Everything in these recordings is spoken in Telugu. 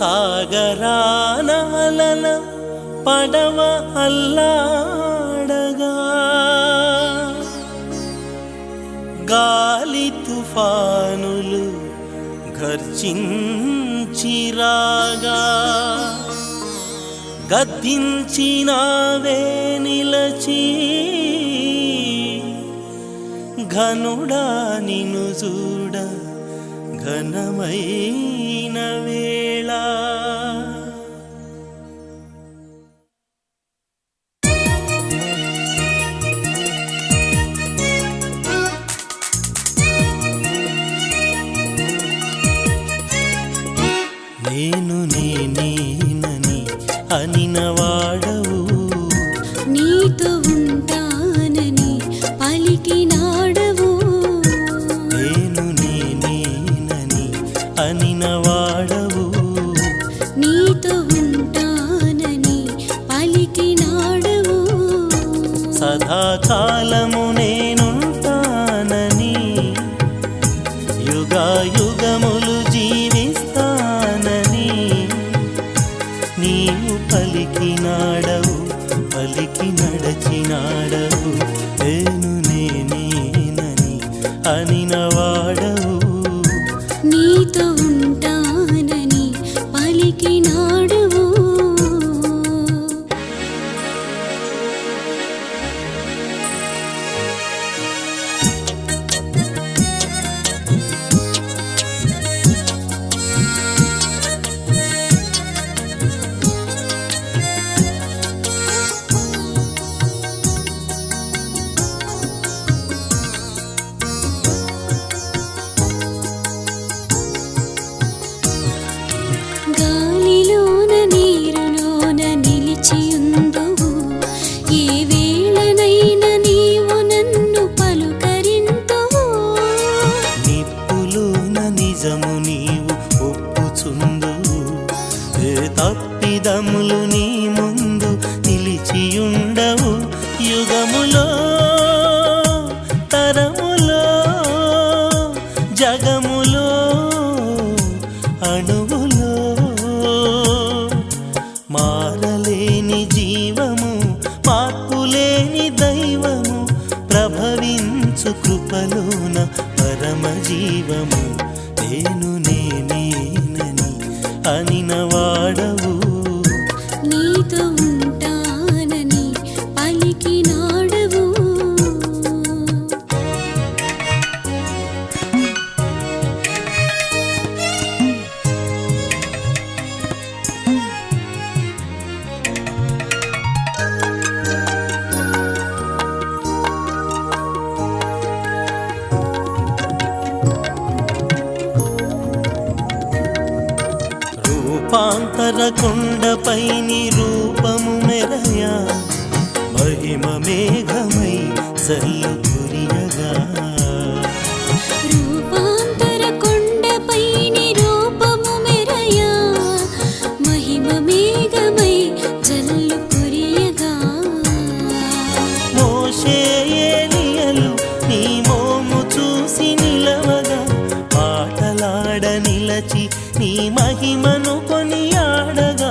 సాగరానాలన పడవ అల్లాడగా. గాలి తుఫానులు గర్జించిరాగా గద్దించినావే నిలచి ఘనుడా నిను చూడ ఘనమైన నేను నేనేనని అనినవాడవు నీతో ఉంటానని పలికినాడవు నేను నేనేనని అనినవాడవు నీతో ఉంటానని పలికినాడవు సదాకాలము నడచినాడవు. నేను నేనేనని అని నా కృపలోన పరమ జీవము నేను రూపాంతర కొండపై నీ రూపము మెరయా. మహిమ మేఘమై చల్లు మాటలాడ నిలచి నీ మహిమను కొనియాడగా.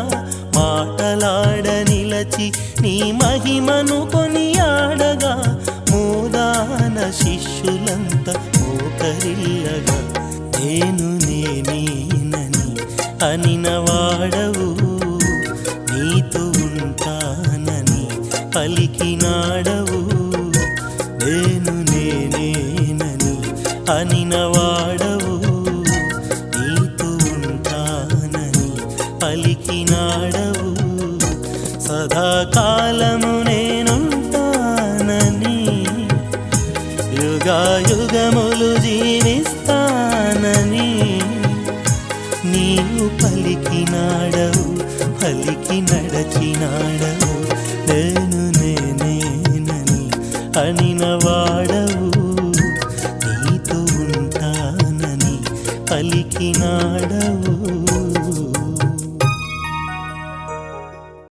మాటలాడ నిలచి నీ మహిమను కొనియాడగా. మూదాన శిష్యులంత మోకరిల్లగా. నేను నేనేనని అనినవాడవు నీతో ఉంటానని పలికినాడవు. నేను నేనేనని అనినవాడవు చేసినాడవు సదాకాలము నేనుంటానని యుగాయుగములు జీవిస్తానని నీవు పలికినాడవు పలికి నడచినాడవు. నేను నేనేనని అనినవాడ